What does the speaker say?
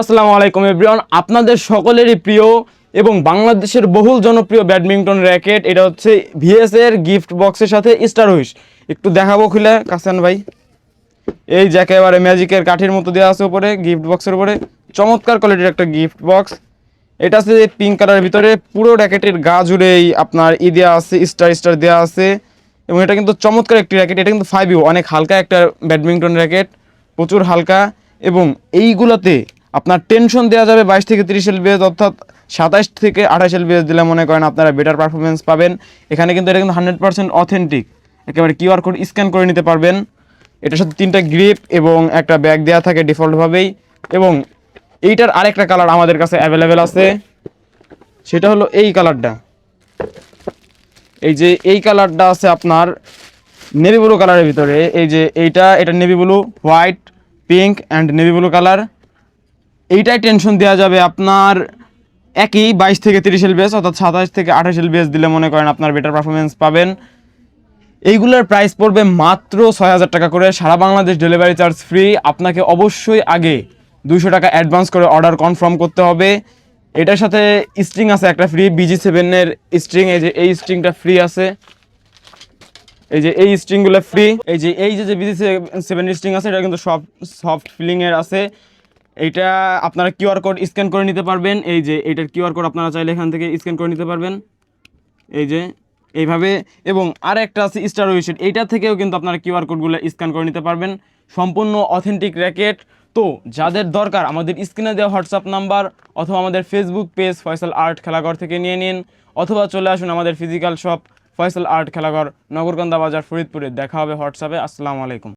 আসসালামু আলাইকুম এভরিওয়ান আপনাদের সকলেরই প্রিয় এবং বাংলাদেশের বহুল জনপ্রিয় ব্যাডমিন্টন র্যাকেট, এটা হচ্ছে ভিএস এর গিফট বক্সের সাথে স্টার হুইস একটু দেখাবো খুলে, কাসান ভাই। এই যে একেবারে ম্যাজিকের কাঠির মতো দেওয়া আছে উপরে গিফট বক্সের উপরে। চমৎকার কোয়ালিটির একটা গিফট বক্স এটা আছে পিঙ্ক কালারের ভিতরে, পুরো র্যাকেটের গা জুড়েই আপনার ই দেওয়া আছে স্টার স্টার দেওয়া আছে। এবং এটা কিন্তু চমৎকার একটি র্যাকেট, এটা কিন্তু ফাইভ ইউ অনেক হালকা একটা ব্যাডমিন্টন র্যাকেট, প্রচুর হালকা। এবং এইগুলোতে আপনার টেনশন দেওয়া যাবে বাইশ থেকে তিরিশ এল বেজ অর্থাৎ সাতাশ থেকে আঠাশ এল বেজ দিলে মনে করেন আপনারা বেটার পারফরমেন্স পাবেন। এখানে কিন্তু এটা কিন্তু হান্ড্রেড পার্সেন্ট অথেন্টিক একেবারে কিউআর কোড স্ক্যান করে নিতে পারবেন। এটার সাথে তিনটা গ্রিপ এবং একটা ব্যাগ দেওয়া থাকে ডিফল্টভাবেই। এবং এইটার আরেকটা কালার আমাদের কাছে অ্যাভেলেবেল আছে। সেটা হলো এই কালারটা এই যে এই কালারটা আছে আপনার নেভি ব্লু কালারের ভিতরে। এই যে এইটা, এটা navy blue white pink and navy blue colour এইটাই টেনশন দেওয়া যাবে। আপনার একই বাইশ থেকে তিরিশ এল বেস অর্থাৎ সাতাশ থেকে আঠাশ এল বেস দিলে মনে করেন আপনার বেটার পারফরমেন্স পাবেন। এইগুলোর প্রাইস পড়বে মাত্র ছয় হাজার টাকা করে। সারা বাংলাদেশ ডেলিভারি চার্জ ফ্রি আপনাকে অবশ্যই আগে দুইশো টাকা অ্যাডভান্স করে অর্ডার কনফার্ম করতে হবে। এটার সাথে স্ট্রিং আছে, একটা ফ্রি বিজি সেভেনের স্ট্রিং এই যে এই স্ট্রিংটা ফ্রি আছে। এই যে এই স্ট্রিংগুলো ফ্রি এই যে এই যে বিজি সেভেন স্ট্রিং আছে, এটা কিন্তু সব সফট ফিলিংয়ের আছে। এইটা আপনারা কিউআর কোড স্ক্যান করে নিতে পারবেন। এই যে এইটার কিউআর কোড আপনারা চাইলে এখান থেকে স্ক্যান করে নিতে পারবেন। এই যে এইভাবে এবং আর একটা আছে স্টার উইশেট এইটা থেকেও কিন্তু আপনারা কিউআর কোডগুলো স্ক্যান করে নিতে পারবেন। সম্পূর্ণ অথেন্টিক র্যাকেট তো যাদের দরকার আমাদের স্ক্রিনে দেওয়া হোয়াটসঅ্যাপ নাম্বার অথবা আমাদের Facebook page Faisal art Khelaghar থেকে নিয়ে নিন। অথবা চলে আসুন আমাদের physical shop Faisal art Khelaghar, Nagarkanda বাজার, ফরিদপুরে। দেখা হবে হোয়াটসঅ্যাপে আসসালামু আলাইকুম।